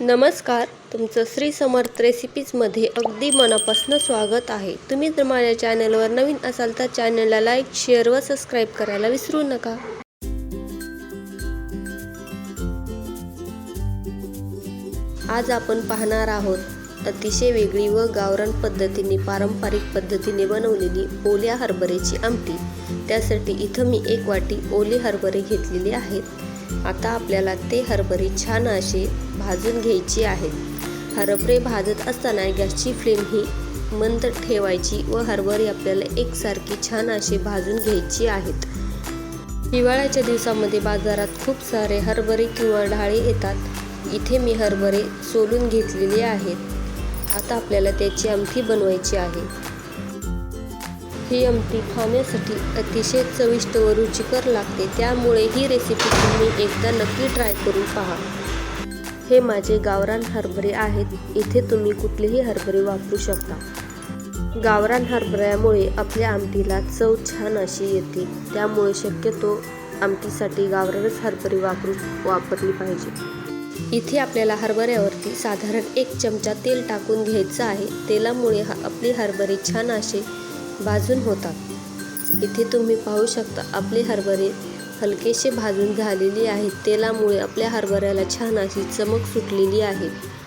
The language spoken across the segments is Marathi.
नमस्कार तुमचं श्री समर्थ रेसिपीजमध्ये अगदी मनापासून स्वागत आहे. तुम्ही जर माझ्या चॅनलवर नवीन असाल तर चॅनलला लाईक शेअर व सबस्क्राईब करायला विसरू नका. आज आपण पाहणार आहोत अतिशय वेगळी व गावरान पद्धतीने पारंपरिक पद्धतीने बनवलेली ओल्या हरभऱ्याची आमटी. त्यासाठी इथं मी एक वाटी ओले हरभरे घेतलेले आहेत. आता आपल्याला ते हरभरे छान असे भाजून घ्यायचे आहेत. हरभरे भाजत असताना गॅसची फ्लेम ही मंद ठेवायची व हरभरे आपल्याला एकसारखी छान असे भाजून घ्यायची आहेत. हिवाळ्याच्या दिवसामध्ये बाजारात खूप सारे हरभरे किंवा डाळे येतात. इथे मी हरभरे सोलून घेतलेले आहेत. आता आपल्याला त्याची आमटी बनवायची आहे. ही आमटी खाण्यासाठी अतिशय चविष्ट व रुचिकर लागते. त्यामुळे ही रेसिपी तुम्ही एकदा नक्की ट्राय करून पहा. हे माझे गावरान हरभरे आहेत. इथे तुम्ही कुठलेही हरभरे वापरू शकता. गावरान हरभऱ्यामुळे आपल्या आमटीला चव छान अशी येते. त्यामुळे शक्यतो आमटीसाठी गावरानच हरभरे वापरू वापरली पाहिजे. इथे आपल्याला हरभऱ्यावरती साधारण एक चमचा तेल टाकून घ्यायचं आहे. तेलामुळे आपली हरभरे छान असे भाजून होतात. इथे तुम्ही पाहू शकता आपले हरभरे हलकेसे भाजून झालेली आहेत. तेलामुळे आपल्या हरभऱ्याला छान अशी चमक सुटलेली आहे.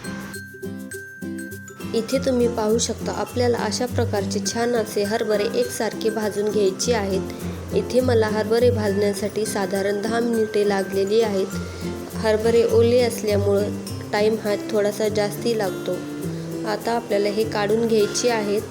इथे तुम्ही पाहू शकता आपल्याला अशा प्रकारचे छान असे हरभरे एकसारखे भाजून घ्यायचे आहेत. इथे मला हरभरे भाजण्यासाठी साधारण दहा मिनिटे लागलेली आहेत. हरभरे ओले असल्यामुळं टाईम हा थोडासा जास्ती लागतो. आता आपल्याला हे काढून घ्यायचे आहेत.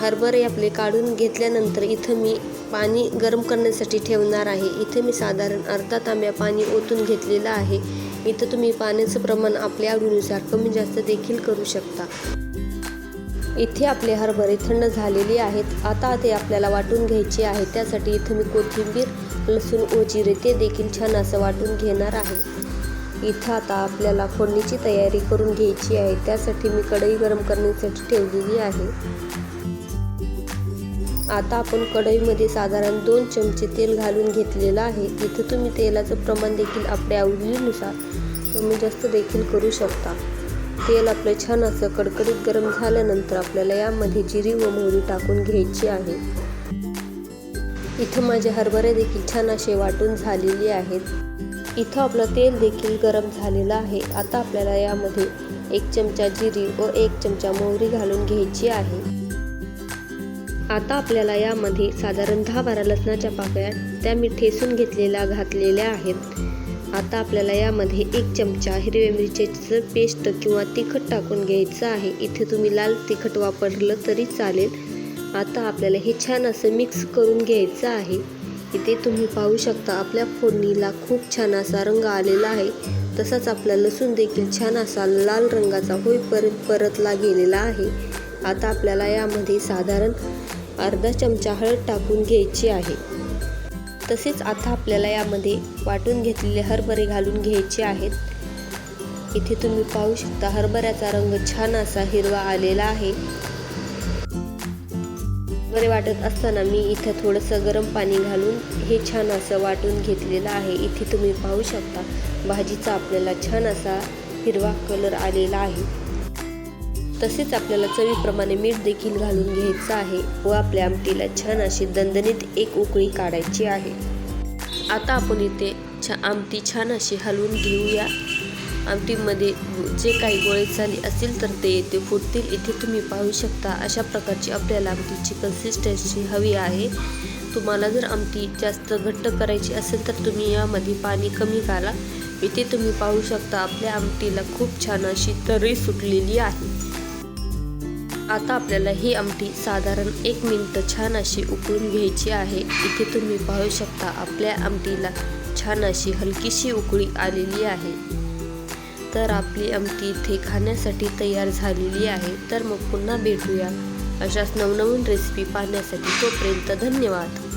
हरभरे आपले काढून घेतल्यानंतर इथं मी पाणी गरम करण्यासाठी ठेवणार आहे. इथे मी साधारण अर्धा तांब्या पाणी ओतून घेतलेलं आहे. इथं तुम्ही पाण्याचं प्रमाण आपल्या आवडीनुसार कमी जास्त देखील करू शकता. इथे आपले हरभरे थंड झालेले आहेत. आता ते आपल्याला वाटून घ्यायचे आहे. त्यासाठी इथं मी कोथिंबीर लसूण व जिरे ते देखील छान असं वाटून घेणार आहे. इथं आता आपल्याला फोडणीची तयारी करून घ्यायची आहे. त्यासाठी मी कढई गरम करण्यासाठी ठेवलेली आहे. आता आपण कढईमध्ये साधारण दोन चमचे तेल घालून घेतलेलं आहे. इथं तुम्ही तेलाचं प्रमाण देखील आपल्या आवडीनुसार कमी जास्त देखील करू शकता. तेल आपलं छान असं कडकडीत गरम झाल्यानंतर आपल्याला यामध्ये जिरी व मोहरी टाकून घ्यायची आहे. इथं माझे हरभरे देखील छान असे वाटून झालेले आहेत. इथं आपलं तेल देखील गरम झालेलं आहे. आता आपल्याला यामध्ये एक चमचा जिरी व एक चमचा मोहरी घालून घ्यायची आहे. आता आपल्याला यामध्ये साधारण दहा बारा लसणाच्या पाकळ्या त्या मी ठेसून घेतलेल्या घातलेल्या आहेत. आता आपल्याला यामध्ये एक चमचा हिरव्या मिरचीचं पेस्ट किंवा तिखट टाकून घ्यायचं आहे. इथे तुम्ही लाल तिखट वापरलं तरी चालेल. आता आपल्याला हे छान असं मिक्स करून घ्यायचं आहे. इथे तुम्ही पाहू शकता आपल्या फोडणीला खूप छान असा रंग आलेला आहे. तसाच आपला लसूण देखील छान असा लाल रंगाचा होईपर्यंत परतला गेलेला आहे. आता आपल्याला यामध्ये साधारण अर्धा चमचा हळद टाकून घ्यायची आहे. तसेच आता आपल्याला यामध्ये वाटून घेतलेले हरभरे घालून घ्यायचे आहेत. इथे तुम्ही पाहू शकता हरभऱ्याचा रंग छान असा हिरवा आलेला आहे. बरे वाटत असताना मी इथं थोडंसं गरम पाणी घालून हे छान असं वाटून घेतलेलं आहे. इथे तुम्ही पाहू शकता भाजीचा आपल्याला छान असा हिरवा कलर आलेला आहे. तसेच आपल्याला चवीप्रमाणे मीठ देखील घालून घ्यायचं आहे व आपल्या आमटीला छान अशी दणदणीत एक उकळी काढायची आहे. आता आपण इथे छा आमटी छान अशी हलवून घेऊया. आमटीमध्ये जे काही गोळे चाली असेल तर ते येते फुटतील. इथे तुम्ही पाहू शकता अशा प्रकारची आपल्याला आमटीची कन्सिस्टन्सी हवी आहे. तुम्हाला जर आमटी जास्त घट्ट करायची असेल तर तुम्ही यामध्ये पाणी कमी घाला. इथे तुम्ही पाहू शकता आपल्या आमटीला खूप छान अशी तरी सुटलेली आहे. आता आपल्याला ही आमटी साधारण एक मिनटं छान अशी उकळून घ्यायची आहे. इथे तुम्ही पाहू शकता आपल्या आमटीला छान अशी हलकीशी उकळी आलेली आहे. तर आपली आमटी इथे खाण्यासाठी तयार झालेली आहे. तर मग पुन्हा भेटूया. अशाच नवनवीन रेसिपी पाहण्यासाठी तोपर्यंत धन्यवाद.